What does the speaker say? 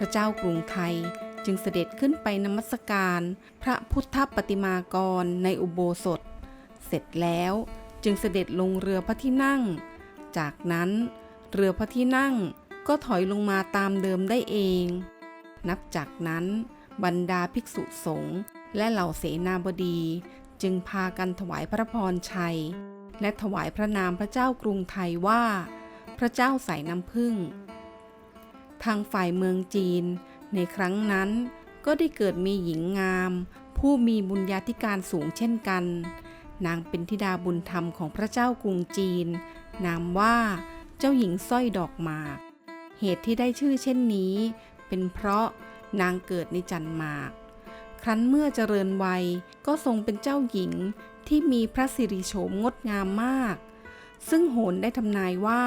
พระเจ้ากรุงไทยจึงเสด็จขึ้นไปนมัสการ พระพุทธปฏิมากรในอุโบสถ เสร็จแล้วจึงเสด็จลงเรือพระที่นั่ง จากนั้นเรือพระที่นั่งก็ถอยลงมาตามเดิมได้เอง นับจากนั้น บรรดาภิกษุสงฆ์และเหล่าเสนาบดี จึงพากันถวายพระพรชัย และถวายพระนามพระเจ้ากรุงไทยว่า พระเจ้าใส่น้ำผึ้ง ทางฝ่ายเมืองจีน ในครั้งนั้นก็ได้เกิดมีหญิงงาม ผู้มีบุญญาธิการสูงเช่นกัน นางเป็นธิดาบุญธรรมของพระเจ้ากรุงจีน นามว่าเจ้าหญิงสร้อยดอกหมาก เหตุที่ได้ชื่อเช่นนี้ เป็นเพราะนางเกิดในจันหมาก ครั้นเมื่อเจริญวัยก็ทรงเป็นเจ้าหญิงที่มีพระสิริโฉมงดงามมาก ซึ่งโหนได้ทำนายว่า